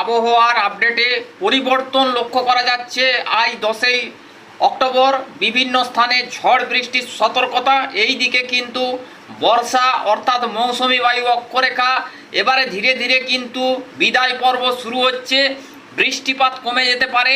আবহাওয়ার আপডেটে পরিবর্তন লক্ষ্য করা যাচ্ছে। আজ দশই অক্টোবর বিভিন্ন স্থানে ঝড় বৃষ্টির সতর্কতা। এই দিকে কিন্তু বর্ষা অর্থাৎ মৌসুমি বায়ু অক্ষরেখা। এবারে ধীরে ধীরে কিন্তু বিদায় পর্ব শুরু হচ্ছে। বৃষ্টিপাত কমে যেতে পারে।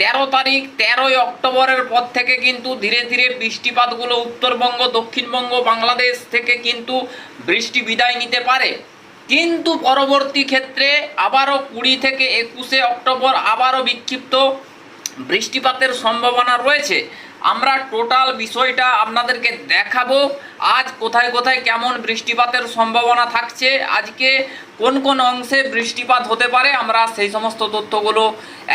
তেরো তারিখ, তেরোই অক্টোবরের পর থেকে কিন্তু ধীরে ধীরে বৃষ্টিপাতগুলো উত্তরবঙ্গ, দক্ষিণবঙ্গ, বাংলাদেশ থেকে কিন্তু বৃষ্টি বিদায় নিতে পারে। কিন্তু পরবর্তী ক্ষেত্রে আবারও কুড়ি থেকে একুশে অক্টোবর আবারও বিক্ষিপ্ত বৃষ্টিপাতের সম্ভাবনা রয়েছে। আমরা টোটাল বিষয়টা আপনাদেরকে দেখাবো। আজ কোথায় কোথায় কেমন বৃষ্টিপাতের সম্ভাবনা থাকছে, আজকে কোন কোন অংশে বৃষ্টিপাত হতে পারে, আমরা সেই সমস্ত তথ্যগুলো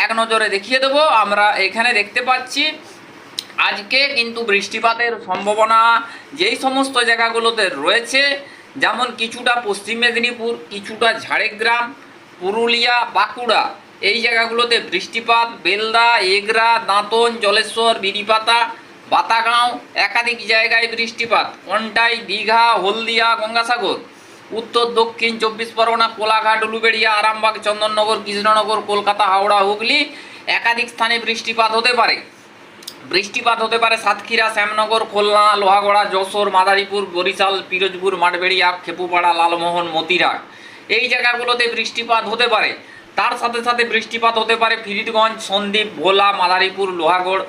এক নজরে দেখিয়ে দেবো। আমরা এখানে দেখতে পাচ্ছি, আজকে কিন্তু বৃষ্টিপাতের সম্ভাবনা যেই সমস্ত জায়গাগুলোতে রয়েছে যেমন কিছুটা পশ্চিম মেদিনীপুর, কিছুটা ঝাড়গ্রাম, পুরুলিয়া, বাঁকুড়া। এই জায়গাগুলোতে বৃষ্টিপাত, বেলদা, এগরা, দাঁতন, জলেশ্বর, বিড়িপাতা, বাতাগাঁও একাধিক জায়গায় বৃষ্টিপাত। কন্টাই দীঘা, হলদিয়া, গঙ্গাসাগর। উত্তর, দক্ষিণ চব্বিশ পরগনা, কোলাঘাট, উলুবেড়িয়া, আরামবাগ, চন্দননগর, কৃষ্ণনগর, কলকাতা, হাওড়া, হুগলি একাধিক স্থানে বৃষ্টিপাত হতে পারে। বৃষ্টিপাত হতে পারে সাতক্ষীরা, শ্যামনগর, খুলনা, লোহাগড়া, যশোর, মাদারীপুর, বরিশাল, পিরোজপুর, মাঠবেড়িয়া, খেপুপাড়া, লালমোহন মতিরাট এই জায়গাগুলোতে বৃষ্টিপাত হতে পারে। তার সাথে সাথে বৃষ্টিপাত হতে পারে ফিরিদগঞ্জ, সন্দ্বীপ, ভোলা, মাদারীপুর, লোহাগড়,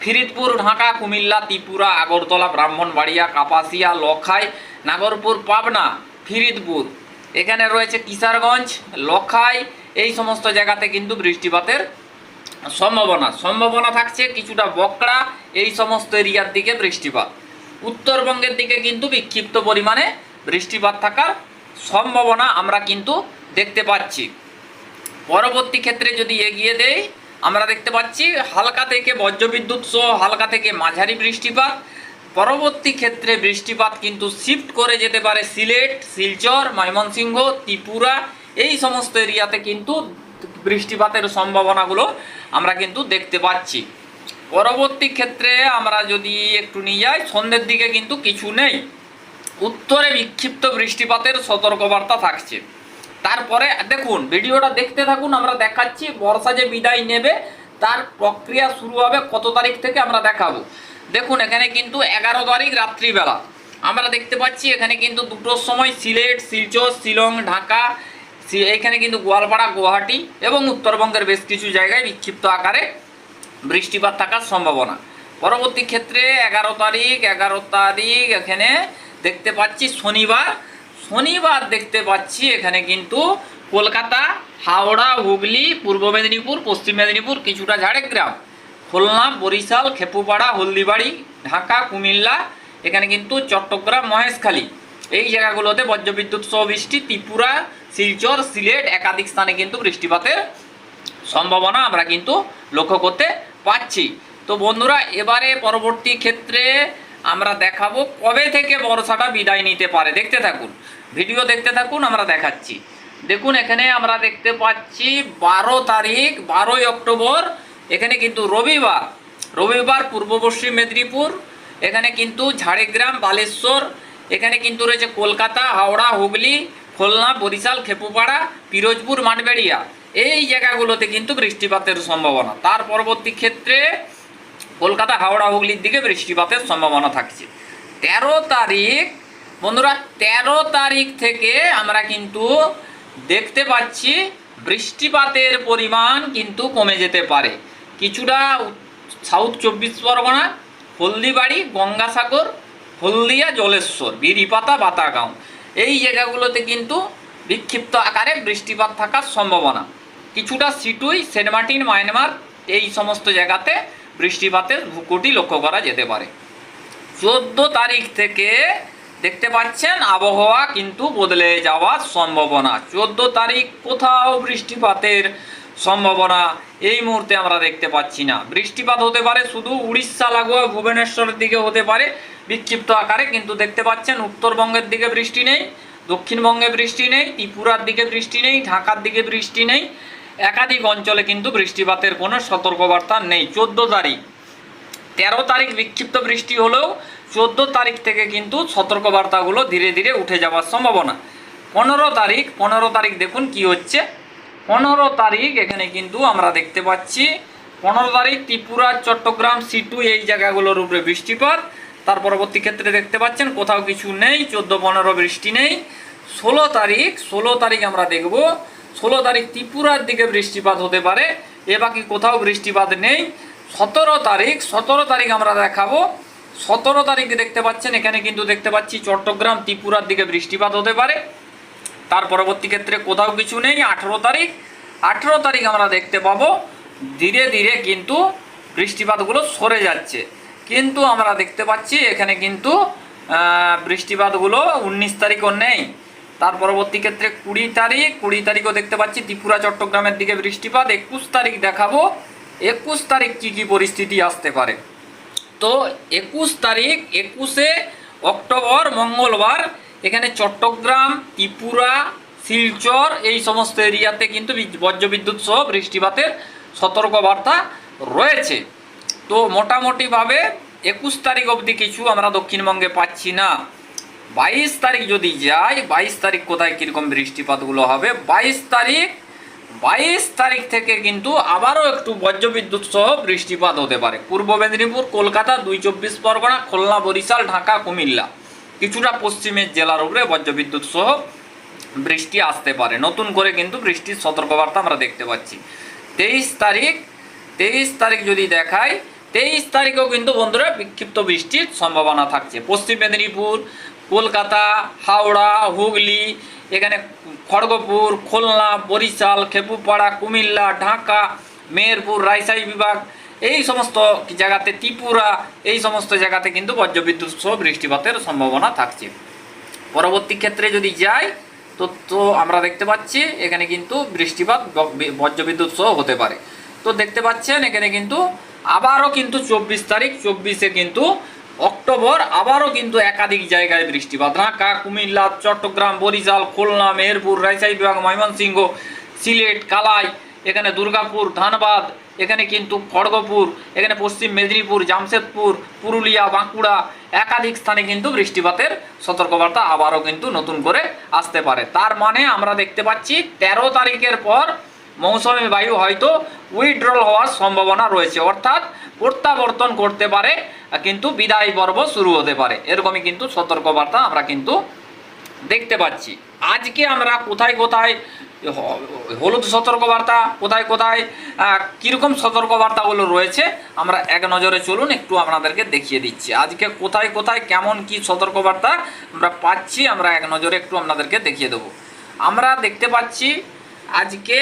ফিরিদপুর, ঢাকা, কুমিল্লা, ত্রিপুরা, আগরতলা, ব্রাহ্মণবাড়িয়া, কাপাসিয়া, লখাই, নাগরপুর, পাবনা, ফিরিদপুর। এখানে রয়েছে কিশোরগঞ্জ, লখাই। এই সমস্ত জায়গাতে কিন্তু বৃষ্টিপাতের সম্ভাবনা সম্ভাবনা থাকছে কিছুটা বকড়া এই সমস্ত এরিয়ার দিকে বৃষ্টিপাত। উত্তরবঙ্গের দিকে কিন্তু বিক্ষিপ্ত পরিমাণে বৃষ্টিপাত থাকার সম্ভাবনা আমরা কিন্তু দেখতে পাচ্ছি। পরবর্তী ক্ষেত্রে যদি এগিয়ে দেই, আমরা দেখতে পাচ্ছি হালকা থেকে বজ্রবিদ্যুৎ সহ হালকা থেকে মাঝারি বৃষ্টিপাত। পরবর্তী ক্ষেত্রে বৃষ্টিপাত কিন্তু শিফট করে যেতে পারে সিলেট, শিলচর, ময়মনসিংহ, ত্রিপুরা, এই সমস্ত এরিয়াতে কিন্তু বৃষ্টিপাতের সম্ভাবনাগুলো আমরা কিন্তু দেখতে পাচ্ছি। পরবর্তী ক্ষেত্রে আমরা যদি একটু নিয়ে যাই, সন্ধ্যের দিকে কিন্তু কিছু নেই। উত্তরে বিক্ষিপ্ত বৃষ্টিপাতের সতর্কবার্তা থাকছে। তারপরে দেখুন, ভিডিওটা দেখতে থাকুন, আমরা দেখাচ্ছি বর্ষা যে বিদায় নেবে, তার প্রক্রিয়া শুরু হবে কত তারিখ থেকে আমরা দেখাবো। দেখুন, এখানে কিন্তু এগারো তারিখ রাত্রিবেলা। আমরা দেখতে পাচ্ছি এখানে কিন্তু দুটোর সময় সিলেট, শিলচর, শিলং, ঢাকা এখানে কিন্তু গোয়ালপাড়া, গুয়াহাটি এবং উত্তরবঙ্গের বেশ কিছু জায়গায় বিক্ষিপ্ত আকারে বৃষ্টিপাত থাকার সম্ভাবনা। পরবর্তী ক্ষেত্রে এগারো তারিখ এগারো তারিখ এখানে দেখতে পাচ্ছি শনিবার। শনিবার দেখতে পাচ্ছি এখানে কিন্তু কলকাতা, হাওড়া, হুগলি, পূর্ব মেদিনীপুর, পশ্চিম মেদিনীপুর, কিছুটা ঝাড়গ্রাম, খুলনা, বরিশাল, খেপুপাড়া, হলদিবাড়ি, ঢাকা, কুমিল্লা, এখানে কিন্তু চট্টগ্রাম, মহেশখালী। এই জায়গাগুলোতে বজ্রবিদ্যুৎ সহ বৃষ্টি ত্রিপুরা, শিলচর, সিলেট একাধিক স্থানে কিন্তু বৃষ্টিপাতের সম্ভাবনা আমরা কিন্তু লক্ষ্য করতে পাচ্ছি। তো বন্ধুরা, এবারে পরবর্তী ক্ষেত্রে আমরা দেখাবো কবে থেকে বর্ষাটা বিদায় নিতে পারে। দেখতে থাকুন, ভিডিও দেখতে থাকুন, আমরা দেখাচ্ছি। দেখুন, এখানে আমরা দেখতে পাচ্ছি বারো তারিখ, বারোই অক্টোবর, এখানে কিন্তু রবিবার। রবিবার পূর্ব পশ্চিম মেদিনীপুর, এখানে কিন্তু ঝাড়গ্রাম, বালেশ্বর এখানে কিন্তু রয়েছে কলকাতা, হাওড়া, হুগলি, খুলনা, বরিশাল, খেপুপাড়া, পিরোজপুর, মাঠবেড়িয়া। এই জায়গাগুলোতে কিন্তু বৃষ্টিপাতের সম্ভাবনা। তার পরবর্তী ক্ষেত্রে কলকাতা, হাওড়া, হুগলির দিকে বৃষ্টিপাতের সম্ভাবনা থাকছে। তেরো তারিখ, বন্ধুরা, তেরো তারিখ থেকে আমরা কিন্তু দেখতে পাচ্ছি বৃষ্টিপাতের পরিমাণ কিন্তু কমে যেতে পারে। কিছুটা সাউথ চব্বিশ পরগনা, হলদিবাড়ি, গঙ্গাসাগর হলদিয়া জলেশ্বর বিরিপাতা বাতাগাঁও। এই জায়গাগুলোতে কিন্তু বিক্ষিপ্ত আকারে বৃষ্টিপাত থাকার সম্ভাবনা। কিছুটা সিটুই, সেন্ট মার্টিন, মায়ানমার, এই সমস্ত জায়গাতে বৃষ্টিপাতের ভূকুটি লক্ষ্য করা যেতে পারে। চোদ্দ তারিখ থেকে দেখতে পাচ্ছেন, আবহাওয়া কিন্তু বদলে যাওয়ার সম্ভাবনা। চোদ্দ তারিখ কোথাও বৃষ্টিপাতের সম্ভাবনা এই মুহূর্তে আমরা দেখতে পাচ্ছি না। বৃষ্টিপাত হতে পারে, শুধু উড়িষ্যা, লাগোয়া, ভুবনেশ্বরের দিকে হতে পারে বিক্ষিপ্ত আকারে, কিন্তু দেখতে পাচ্ছেন উত্তরবঙ্গের দিকে বৃষ্টি নেই, দক্ষিণবঙ্গে বৃষ্টি নেই, ত্রিপুরার দিকে বৃষ্টি নেই, ঢাকার দিকে বৃষ্টি নেই। একাধিক অঞ্চলে কিন্তু বৃষ্টিপাতের কোনো সতর্কবার্তা নেই। চোদ্দ তারিখ, তেরো তারিখ বিক্ষিপ্ত বৃষ্টি হলেও চোদ্দ তারিখ থেকে কিন্তু সতর্কবার্তাগুলো ধীরে ধীরে উঠে যাওয়ার সম্ভাবনা। পনেরো তারিখ পনেরো তারিখ দেখুন কি হচ্ছে। পনেরো তারিখ, এখানে কিন্তু আমরা দেখতে পাচ্ছি। পনেরো তারিখ, ত্রিপুরা, চট্টগ্রাম, সিটু, এই জায়গাগুলোর উপরে বৃষ্টিপাত। তার পরবর্তী ক্ষেত্রে দেখতে পাচ্ছেন, কোথাও কিছু নেই, চোদ্দ পনেরো বৃষ্টি নেই। ষোলো তারিখ ষোলো তারিখ আমরা দেখব। ষোলো তারিখ, ত্রিপুরার দিকে বৃষ্টিপাত হতে পারে, এ বাকি কোথাও বৃষ্টিপাত নেই। সতেরো তারিখ সতেরো তারিখ আমরা দেখাবো। সতেরো তারিখ দেখতে পাচ্ছেন, এখানে কিন্তু দেখতে পাচ্ছি চট্টগ্রাম, ত্রিপুরার দিকে বৃষ্টিপাত হতে পারে। তার পরবর্তী ক্ষেত্রে কোথাও কিছু নেই, আঠেরো তারিখ। আঠেরো তারিখ আমরা দেখতে পাবো, ধীরে ধীরে কিন্তু বৃষ্টিপাতগুলো সরে যাচ্ছে। কিন্তু আমরা দেখতে পাচ্ছি এখানে কিন্তু বৃষ্টিপাতগুলো উনিশ তারিখও নেই। তার পরবর্তী ক্ষেত্রে কুড়ি তারিখ, কুড়ি তারিখও দেখতে পাচ্ছি ত্রিপুরা, চট্টগ্রামের দিকে বৃষ্টিপাত। একুশ তারিখ দেখাবো, একুশ তারিখ কী কী পরিস্থিতি আসতে পারে। তো একুশ তারিখ, একুশে অক্টোবর, মঙ্গলবার এখানে চট্টগ্রাম, ত্রিপুরা, শিলচর, এই সমস্ত এরিয়াতে কিন্তু বজ্রবিদ্যুৎ সহ বৃষ্টিপাতের সতর্কবার্তা রয়েছে। তো মোটামুটিভাবে একুশ তারিখ অবধি কিছু আমরা দক্ষিণবঙ্গে পাচ্ছি না। বাইশ তারিখ যদি যাই, বাইশ তারিখ কোথায় কীরকম বৃষ্টিপাতগুলো হবে? বাইশ তারিখ বাইশ তারিখ থেকে কিন্তু আবারও একটু বজ্রবিদ্যুৎ সহ বৃষ্টিপাত হতে পারে। পূর্ব মেদিনীপুর, কলকাতা, দুই চব্বিশ পরগনা, খুলনা, বরিশাল, ঢাকা, কুমিল্লা। কিছুটা পশ্চিমের জেলার উপরে বজ্রবিদ্যুৎ সহ বৃষ্টি আসতে পারে। নতুন করে কিন্তু বৃষ্টির সতর্কবার্তা আমরা দেখতে পাচ্ছি। তেইশ তারিখ তেইশ তারিখ যদি দেখাই, তেইশ তারিখেও কিন্তু বন্ধুরা বিক্ষিপ্ত বৃষ্টির সম্ভাবনা থাকছে। পশ্চিম মেদিনীপুর, কলকাতা, হাওড়া, হুগলি, এখানে খড়গপুর, খুলনা, বরিশাল, খেপুপাড়া, কুমিল্লা, ঢাকা, মেহেরপুর, রাজশাহী বিভাগ এই সমস্ত জায়গাতে ত্রিপুরা, এই সমস্ত জায়গাতে কিন্তু বজ্রবিদ্যুৎ সহ বৃষ্টিপাতের সম্ভাবনা থাকছে। পরবর্তী ক্ষেত্রে যদি যাই তো তো আমরা দেখতে পাচ্ছি, এখানে কিন্তু বৃষ্টিপাত বজ্রবিদ্যুৎ সহ হতে পারে। তো দেখতে পাচ্ছেন, এখানে কিন্তু আবারও কিন্তু চব্বিশ তারিখ, চব্বিশে কিন্তু অক্টোবর, আবারও কিন্তু একাধিক জায়গায় বৃষ্টিপাত। ঢাকা, কুমিল্লা, চট্টগ্রাম, বরিশাল, খুলনা, মেহেরপুর, রাজশাহী বিভাগ, ময়মনসিংহ, সিলেট, কালাই, এখানে দুর্গাপুর, ধানবাদ এখানে কিন্তু খড়গপুর, এখানে পশ্চিম মেদিনীপুর, জামশেদপুর, পুরুলিয়া, বাঁকুড়া একাধিক স্থানে কিন্তু বৃষ্টিপাতের সতর্কবার্তা আবারও কিন্তু নতুন করে আসতে পারে। তার মানে আমরা দেখতে পাচ্ছি তেরো তারিখের পর মৌসুমী বায়ু হয়তো উইথড্রল হওয়ার সম্ভাবনা রয়েছে। অর্থাৎ প্রত্যাবর্তন করতে পারে, কিন্তু বিদায় পর্ব শুরু হতে পারে। এরকমই কিন্তু সতর্কবার্তা আমরা কিন্তু দেখতে পাচ্ছি। আজকে আমরা কোথায় কোথায় হলুদ সতর্কবার্তা, কোথায় কোথায় কীরকম সতর্কবার্তাগুলো রয়েছে, আমরা এক নজরে চলুন, একটু আপনাদেরকে দেখিয়ে দিচ্ছি। আজকে কোথায় কোথায়, কেমন কি সতর্কবার্তা আমরা পাচ্ছি, আমরা এক নজরে একটু আপনাদেরকে দেখিয়ে দেবো। আমরা দেখতে পাচ্ছি, আজকে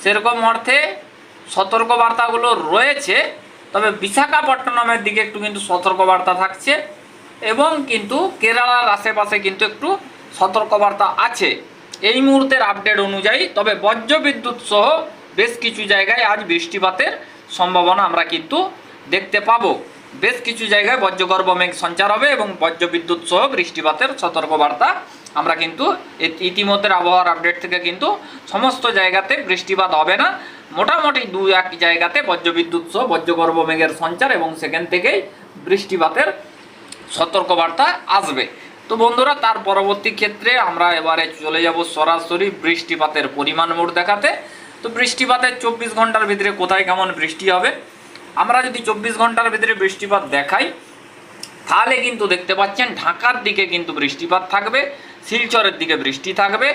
সেরকম অর্থে সতর্কবার্তাগুলো রয়েছে, তবে বিশাখাপট্টনমের দিকে একটু কিন্তু সতর্কবার্তা থাকছে, এবং কিন্তু কেরালার আশেপাশে কিন্তু একটু সতর্কবার্তা আছে। এই মুহূর্তের আপডেট অনুযায়ী, তবে বজ্রবিদ্যুৎ সহ বেশ কিছু জায়গায় আজ বৃষ্টিপাতের সম্ভাবনা আমরা কিন্তু দেখতে পাবো। বেশ কিছু জায়গায় বজ্রগর্ভ মেঘ সঞ্চার হবে এবং বজ্রবিদ্যুৎ সহ বৃষ্টিপাতের সতর্কবার্তা আমরা কিন্তু ইতিমধ্যে আবহাওয়ার আপডেট থেকে কিন্তু সমস্ত জায়গাতে বৃষ্টিপাত হবে না। মোটামুটি দু এক জায়গাতে বজ্রবিদ্যুৎ সহ বজ্রগর্ভ মেঘের সঞ্চার এবং সেখান থেকেই বৃষ্টিপাতের সতর্কবার্তা আসবে। তো বন্ধুরা, তার পরবর্তী ক্ষেত্রে আমরা এবারে চলে যাব সরাসরি বৃষ্টিপাতের পরিমাণ মোট দেখাতে। তো বৃষ্টিপাতের চব্বিশ ঘণ্টার ভিতরে কোথায় কেমন বৃষ্টি হবে? আমরা যদি চব্বিশ ঘণ্টার ভিতরে বৃষ্টিপাত দেখাই, তাহলে কিন্তু দেখতে পাচ্ছেন ঢাকার দিকে কিন্তু বৃষ্টিপাত থাকবে, শিলচরের দিকে বৃষ্টি থাকবে,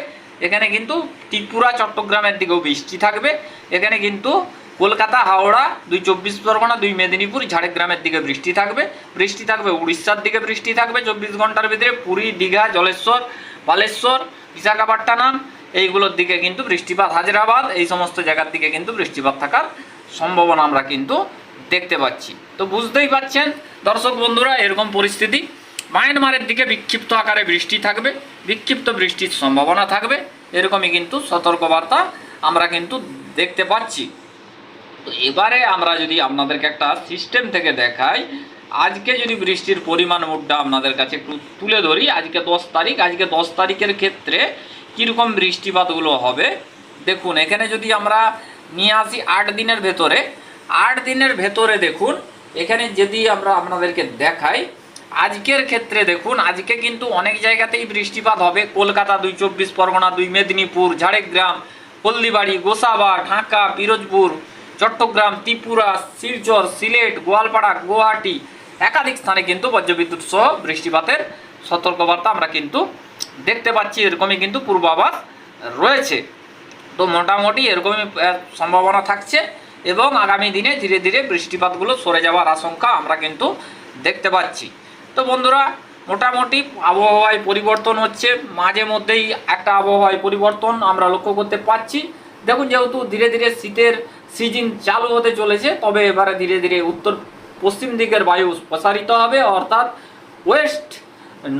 এখানে কিন্তু ত্রিপুরা, চট্টগ্রামের দিকেও বৃষ্টি থাকবে, এখানে কিন্তু কলকাতা, হাওড়া, দুই চব্বিশ পরগনা, দুই মেদিনীপুর, ঝাড়গ্রামের দিকে বৃষ্টি থাকবে। বৃষ্টি থাকবে উড়িষ্যার দিকে বৃষ্টি থাকবে, চব্বিশ ঘণ্টার ভিতরে পুরী, দীঘা, জলেশ্বর, বালেশ্বর, বিশাখাপট্টনম, এইগুলোর দিকে কিন্তু বৃষ্টিপাত, হায়দ্রাবাদ, এই সমস্ত জায়গার দিকে কিন্তু বৃষ্টিপাত থাকার সম্ভাবনা আমরা কিন্তু দেখতে পাচ্ছি। তো বুঝতেই পাচ্ছেন, দর্শক বন্ধুরা, এরকম পরিস্থিতি, মায়ানমারের দিকে বিক্ষিপ্ত আকারে বৃষ্টি থাকবে, বিক্ষিপ্ত বৃষ্টির সম্ভাবনা থাকবে, এরকমই কিন্তু সতর্কবার্তা আমরা কিন্তু দেখতে পাচ্ছি। তো এবারে আমরা যদি আপনাদেরকে একটা সিস্টেম থেকে দেখাই, আজকে যদি বৃষ্টির পরিমাণ মুডটা আপনাদের কাছে একটু তুলে ধরি, আজকে দশ তারিখ, আজকে দশ তারিখের ক্ষেত্রে কীরকম বৃষ্টিপাতগুলো হবে? দেখুন, এখানে যদি আমরা নিয়ে আসি আট দিনের ভেতরে, আট দিনের ভেতরে দেখুন, এখানে যদি আমরা আপনাদেরকে দেখাই, আজকের ক্ষেত্রে দেখুন, আজকে কিন্তু অনেক জায়গাতেই বৃষ্টিপাত হবে। কলকাতা দুই চব্বিশ পরগনা, দুই মেদিনীপুর, ঝাড়গ্রাম, হলদিবাড়ি, গোসাবা, ঢাকা, পিরোজপুর চট্টগ্রাম, ত্রিপুরা, শিলচর, সিলেট, গোয়ালপাড়া, গুয়াহাটি একাধিক স্থানে কিন্তু বজ্রবিদ্যুৎ সহ বৃষ্টিপাতের সতর্কবার্তা আমরা কিন্তু দেখতে পাচ্ছি। এরকমই কিন্তু পূর্বাভাস রয়েছে। তো মোটামুটি এরকমই সম্ভাবনা থাকছে এবং আগামী দিনে ধীরে ধীরে বৃষ্টিপাতগুলো সরে যাওয়ার আশঙ্কা আমরা কিন্তু দেখতে পাচ্ছি। তো বন্ধুরা, মোটামুটি আবহাওয়ায় পরিবর্তন হচ্ছে। মাঝে মধ্যেই একটা আবহাওয়ায় পরিবর্তন আমরা লক্ষ্য করতে পাচ্ছি দেখুন, যেহেতু ধীরে ধীরে শীতের সিজন চালু হতে চলেছে, তবে এবারে ধীরে ধীরে উত্তর পশ্চিম দিকের বায়ু প্রসারিত হবে, অর্থাৎ ওয়েস্ট,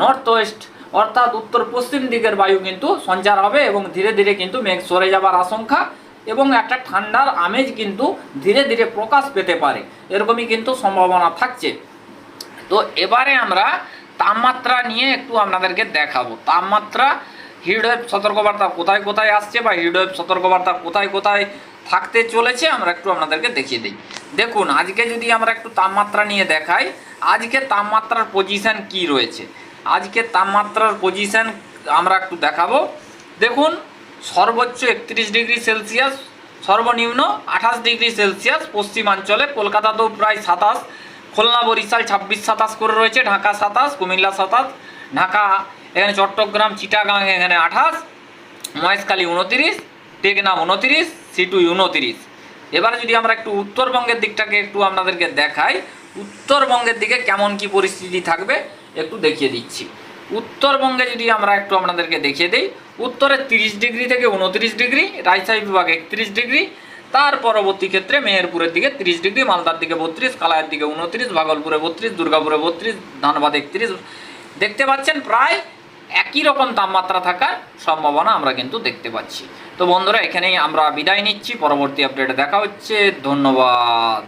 নর্থ ওয়েস্ট, অর্থাৎ উত্তর পশ্চিম দিকের বায়ু কিন্তু সঞ্চার হবে এবং ধীরে ধীরে কিন্তু মেঘ সরে যাবার আশঙ্কা এবং একটা ঠান্ডার আমেজ কিন্তু ধীরে ধীরে প্রকাশ পেতে পারে, এরকমই কিন্তু সম্ভাবনা থাকছে। তো এবারে আমরা তাপমাত্রা নিয়ে একটু আপনাদেরকে দেখাবো। তাপমাত্রা হিটওয়েভ সতর্কবার্তা কোথায় কোথায় আসছে বা হিটওয়েভ সতর্কবার্তা কোথায় কোথায় থাকতে চলেছে, আমরা একটু আপনাদেরকে দেখিয়ে দিই। দেখুন, আজকে যদি আমরা একটু তাপমাত্রা নিয়ে দেখাই, আজকে তাপমাত্রার পজিশন কি রয়েছে? আজকে তাপমাত্রার পজিশন আমরা একটু দেখাবো। দেখুন, সর্বোচ্চ একত্রিশ ডিগ্রি সেলসিয়াস, সর্বনিম্ন আঠাশ ডিগ্রি সেলসিয়াস, পশ্চিমাঞ্চলে কলকাতাতেও প্রায় সাতাশ, খুলনা, বরিশাল ছাব্বিশ, সাতাশ করে রয়েছে, ঢাকা সাতাশ, কুমিল্লা সাতাশ, ঢাকা, এখানে চট্টগ্রাম, চিটাগাং, এখানে আঠাশ, মহেশখালী উনতিরিশ টেকনাম উনতিরিশ সিটু উনতিরিশ। এবারে যদি আমরা একটু উত্তরবঙ্গের দিকটাকে একটু আপনাদেরকে দেখাই, উত্তরবঙ্গের দিকে কেমন কি পরিস্থিতি থাকবে একটু দেখিয়ে দিচ্ছি। উত্তরবঙ্গে যদি আমরা একটু আপনাদেরকে দেখিয়ে দিই, উত্তরে তিরিশ ডিগ্রি থেকে উনত্রিশ ডিগ্রি, রাজশাহী বিভাগ একত্রিশ ডিগ্রি, তার পরবর্তী ক্ষেত্রে মেহেরপুরের দিকে তিরিশ ডিগ্রি, মালদার দিকে বত্রিশ কালায়ের দিকে উনত্রিশ, ভাগলপুরে বত্রিশ, দুর্গাপুরে বত্রিশ, ধানবাদ একত্রিশ। দেখতে পাচ্ছেন, প্রায় একই রকম তাপমাত্রা থাকার সম্ভাবনা আমরা কিন্তু দেখতে পাচ্ছি। তো বন্ধুরা এখানেই আমরা বিদায় নিচ্ছি। পরবর্তী আপডেটে দেখা হচ্ছে। ধন্যবাদ।